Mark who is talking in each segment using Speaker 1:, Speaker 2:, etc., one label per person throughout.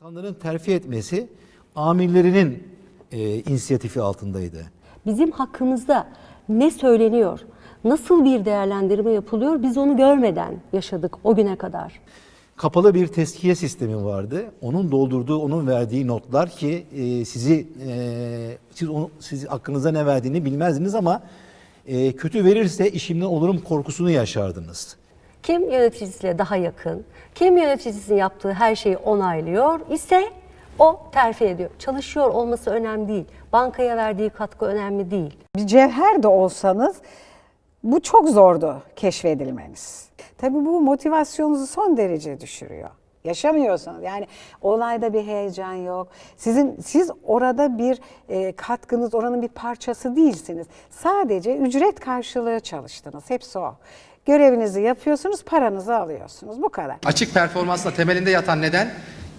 Speaker 1: İnsanların terfi etmesi amirlerinin e, inisiyatifi altındaydı.
Speaker 2: Bizim hakkımızda ne söyleniyor, nasıl bir değerlendirme yapılıyor biz onu görmeden yaşadık o güne kadar.
Speaker 1: Kapalı bir teskiye sistemi vardı. Onun doldurduğu, onun verdiği notlar ki e, sizi e, siz onu siz hakkınıza ne verdiğini bilmezdiniz ama e, kötü verirse işimden olurum korkusunu yaşardınız.
Speaker 2: Kim yöneticisiyle daha yakın, kim yöneticisinin yaptığı her şeyi onaylıyor ise o terfi ediyor. Çalışıyor olması önemli değil. Bankaya verdiği katkı önemli değil.
Speaker 3: Bir cevher de olsanız bu çok zordu keşfedilmeniz. Tabii bu motivasyonunuzu son derece düşürüyor. Yaşamıyorsunuz. Yani olayda bir heyecan yok. Sizin siz orada bir e, katkınız, oranın bir parçası değilsiniz. Sadece ücret karşılığı çalıştınız. Hepsi o. Görevinizi yapıyorsunuz, paranızı alıyorsunuz. Bu kadar.
Speaker 4: Açık performansla temelinde yatan neden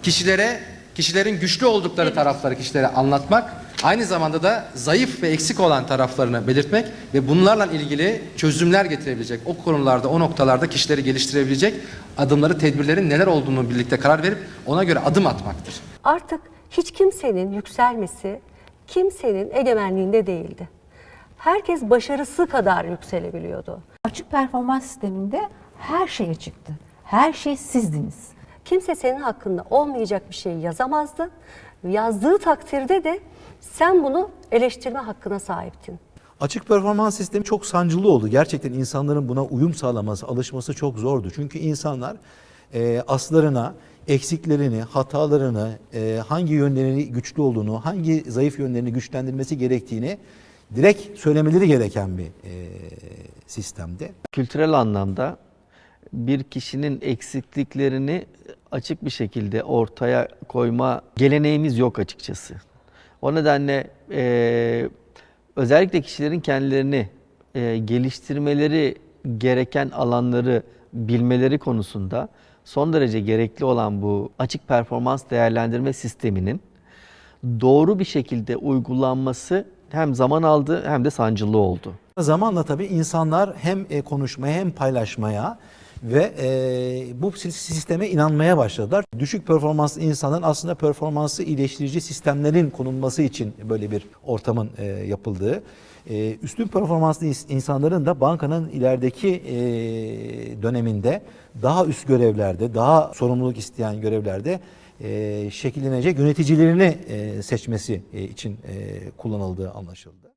Speaker 4: kişilere kişilerin güçlü oldukları tarafları kişilere anlatmak, aynı zamanda da zayıf ve eksik olan taraflarını belirtmek ve bunlarla ilgili çözümler getirebilecek, o konularda, o noktalarda kişileri geliştirebilecek adımları, tedbirlerin neler olduğunu birlikte karar verip ona göre adım atmaktır.
Speaker 2: Artık hiç kimsenin yükselmesi kimsenin egemenliğinde değildi. Herkes başarısı kadar yükselebiliyordu.
Speaker 5: Açık performans sisteminde her şey açıktı. Her şey sizdiniz.
Speaker 2: Kimse senin hakkında olmayacak bir şey yazamazdı. Yazdığı takdirde de sen bunu eleştirme hakkına sahiptin.
Speaker 1: Açık performans sistemi çok sancılı oldu. Gerçekten insanların buna uyum sağlaması, alışması çok zordu. Çünkü insanlar e, aslarına, eksiklerini, hatalarını, e, hangi yönlerini güçlü olduğunu, hangi zayıf yönlerini güçlendirmesi gerektiğini direkt söylemeleri gereken bir e, sistemdi.
Speaker 6: kültürel anlamda bir kişinin eksikliklerini açık bir şekilde ortaya koyma geleneğimiz yok açıkçası. O nedenle eee, özellikle kişilerin kendilerini eee, geliştirmeleri gereken alanları bilmeleri konusunda son derece gerekli olan bu açık performans değerlendirme sisteminin doğru bir şekilde uygulanması hem zaman aldı hem de sancılı oldu.
Speaker 1: Zamanla tabii insanlar hem e, konuşmaya hem paylaşmaya ve e, bu si- sisteme inanmaya başladılar. Düşük performanslı insanların aslında performansı iyileştirici sistemlerin konulması için böyle bir ortamın e, yapıldığı. E, üstün performanslı ins- insanların da bankanın ilerideki e, döneminde daha üst görevlerde, daha sorumluluk isteyen görevlerde e, şekillenecek yöneticilerini e, seçmesi e, için e, kullanıldığı anlaşıldı.